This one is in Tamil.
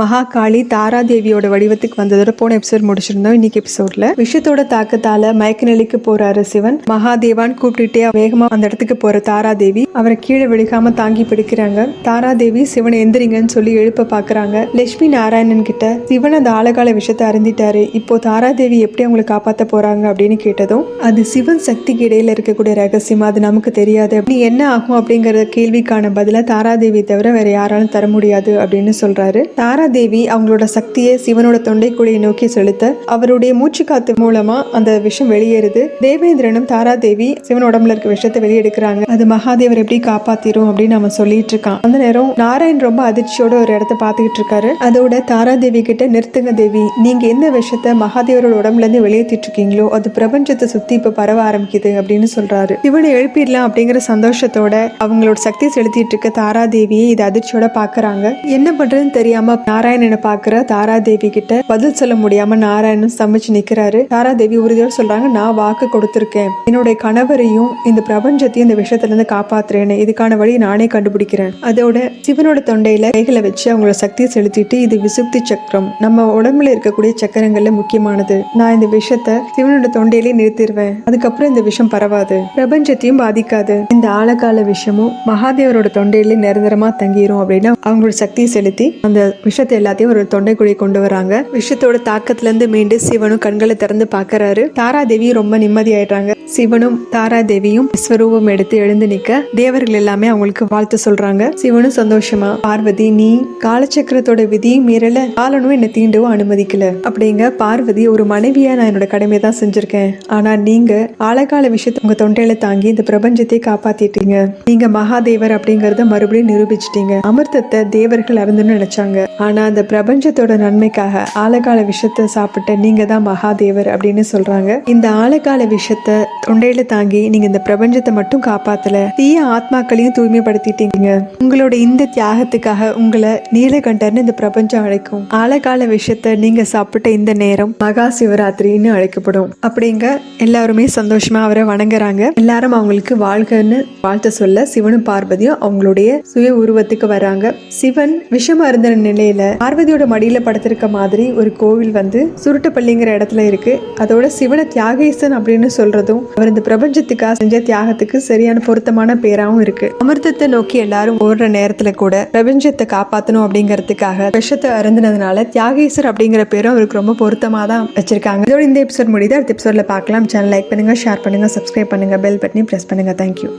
மகாகாளி தாராதேவியோட வடிவத்துக்கு வந்ததோட போன எபிசோட் முடிச்சிருந்தோம். இன்னைக்கு எபிசோட்ல விஷயத்தோட தாக்கத்தால மயக்க நிலைக்கு போறாரு சிவன். மகாதேவான் கூப்பிட்டுட்டே வேகமா அந்த இடத்துக்கு போற தாராதேவி. அவரை கீழே விழுகாம தாங்கி பிடிக்கிறாங்க. தாராதேவி சிவனை எந்திரிங்கன்னு சொல்லி எழுப்ப பாக்குறாங்க. லட்சுமி நாராயணன் கிட்ட சிவன் அந்த ஆழகால விஷயத்தை அறிந்திட்டாரு இப்போ தாராதேவி எப்படி அவங்களை காப்பாத்த போறாங்க அப்படின்னு கேட்டதும் அது சிவன் சக்திக்கு இடையில இருக்கக்கூடிய ரகசியம்? அது நமக்கு தெரியாது. அப்படி என்ன ஆகும் அப்படிங்கிற கேள்விக்கான பதில தாராதேவி தவிர வேற யாராலும் தர முடியாது அப்படின்னு சொல்றாரு. தாராதேவி அவங்களோட சக்தியை சிவனோட தொண்டைக்குழியை நோக்கி செலுத்த அவருடைய மூச்சு காத்து மூலமா அந்த விஷம் வெளியேறுது. தேவேந்திரனும் தாராதேவி சிவன் உடம்புல இருக்க விஷத்தை வெளியெடுக்கிறாங்க. அது மகாதேவர் எப்படி காப்பாத்திரும் அப்படின்னு நம்ம சொல்லிட்டு இருக்கான். அந்த நேரம் நாராயண் ரொம்ப அதிர்ச்சியோட ஒரு இடத்த பாத்துக்கிட்டு இருக்காரு. அதோட தாராதேவி கிட்ட நிறுத்துங்க தேவி. நீங்க எந்த விஷத்தை மகாதேவரோட உடம்புல இருந்து வெளியேற்றிட்டு இருக்கீங்களோ அது பிரபஞ்சத்தை சுத்தி இப்ப பரவ ஆரம்பிக்குது அப்படின்னு சொல்றாரு. இவனை எழுப்பிடலாம் அப்படிங்கிற சந்தோஷத்தோட அவங்களோட சக்தி செலுத்திட்டு இருக்க தாராதேவியை இது அதிர்ச்சியோட பாக்குறாங்க என்ன பண்றதுன்னு தெரியாம நாராயணனை பாக்குற தாராதேவி கிட்ட பதில் சொல்ல முடியாம நாராயணன் சமைச்சு நிக்கிறாரு. தாராதேவி உறுதியோட சொல்றாங்க நான் வாக்கு கொடுத்திருக்கேன். என்னுடைய கணவரையும் இந்த பிரபஞ்சத்தையும் இந்த விஷயத்துல இருந்து காப்பாத்துறேன்னு. இதுக்கான வழி நானே கண்டுபிடிக்கிறேன். அதோட சிவனோட தொண்டையில கைகளை வச்சு அவங்களோட சக்தியை செலுத்திட்டு இது விசுப்தி சக்கரம். நம்ம உடம்புல இருக்கக்கூடிய சக்கரங்கள்ல முக்கியமானது. நான் இந்த விஷயத்த சிவனோட தொண்டையிலே நிறுத்திடுவேன் அதுக்கப்புறம் இந்த விஷயம் பரவாது. பிரபஞ்சத்தையும் பாதிக்காது. இந்த ஆழகால விஷயமும் மகாதேவரோட தொண்டையிலே நிரந்தரமா தங்கிரும் அப்படின்னு அவங்களோட சக்தியை செலுத்தி அந்த விஷயம் விஷத்தை எல்லாத்தையும் ஒரு தொண்டைக்குழி கொண்டு வராங்க. விஷத்தோட தாக்கத்துல இருந்து மீண்டு சிவனும் கண்களை திறந்து பாக்குறாரு தாராதேவி ரொம்ப நிம்மதியாயிடுறாங்க. சிவனும் தாராதேவியும் ஸ்வரூபம் எடுத்து எழுந்து நிக்க தேவர்கள் எல்லாமே அவங்களுக்கு வாழ்த்து சொல்றாங்க. சிவனும் சந்தோஷமா பார்வதி நீ காலச்சக்கரத்தோட விதியும் மீறல காலனும் என்னை தீண்டவும் அனுமதிக்கல அப்படிங்க பார்வதி ஒரு மனைவியா நான் என்னோட கடமையை தான் செஞ்சிருக்கேன். ஆனா நீங்க ஆழகால விஷயத்தை உங்க தொண்டையில தாங்கி இந்த பிரபஞ்சத்தை காப்பாத்திட்டீங்க. நீங்க மகாதேவர் அப்படிங்கறத மறுபடியும் நிரூபிச்சிட்டீங்க. அமிர்தத்தை தேவர்கள் அருந்துன்னு நினைச்சாங்க. ஆனால் அந்த பிரபஞ்சத்தோட நன்மைக்காக ஆழகால விஷத்தை சாப்பிட்ட நீங்க தான் மகாதேவர் அப்படின்னு சொல்றாங்க. இந்த ஆழகால விஷத்தை தொண்டையில தாங்கி நீங்க இந்த பிரபஞ்சத்தை மட்டும் காப்பாத்தல தீய ஆத்மாக்களையும் தூய்மைப்படுத்திட்டீங்க. உங்களோட இந்த தியாகத்துக்காக உங்களை நீலகண்டர்னு இந்த பிரபஞ்சம் அழைக்கும். ஆழகால விஷயத்தை நீங்க சாப்பிட்ட இந்த நேரம் மகா சிவராத்திரின்னு அழைக்கப்படும். அப்படிங்க எல்லாருமே சந்தோஷமா அவரை வணங்குறாங்க. எல்லாரும் அவங்களுக்கு வாழ்கன்னு வாழ்த்த சொல்ல சிவனும் பார்வதியும் அவங்களுடைய சுய உருவத்துக்கு வராங்க. சிவன் விஷமருந்த நிலையில் நிலையில பார்வதியோட மடியில படுத்திருக்க மாதிரி ஒரு கோவில் வந்து சுருட்டப்பள்ளிங்கிற இடத்துல இருக்கு. அதோட சிவன தியாகேசன் அப்படின்னு சொல்றதும் அவர் இந்த பிரபஞ்சத்துக்காக செஞ்ச தியாகத்துக்கு சரியான பொருத்தமான பேராவும் இருக்கு. அமிர்தத்தை நோக்கி எல்லாரும் ஓடுற நேரத்துல கூட பிரபஞ்சத்தை காப்பாத்தணும் அப்படிங்கறதுக்காக விஷத்தை அருந்தினதுனால தியாகேசர் அப்படிங்கிற பேரும் அவருக்கு ரொம்ப பொருத்தமா தான் வச்சிருக்காங்க. இதோட இந்த எபிசோட் முடியுது. அடுத்த எபிசோட்ல பார்க்கலாம். சேனல் லைக் பண்ணுங்க ஷேர் பண்ணுங்க சப்ஸ்கிரைப் பண்ணுங்க பெல் பட்டனையும் பிரஸ் பண்ணுங்க. Thank you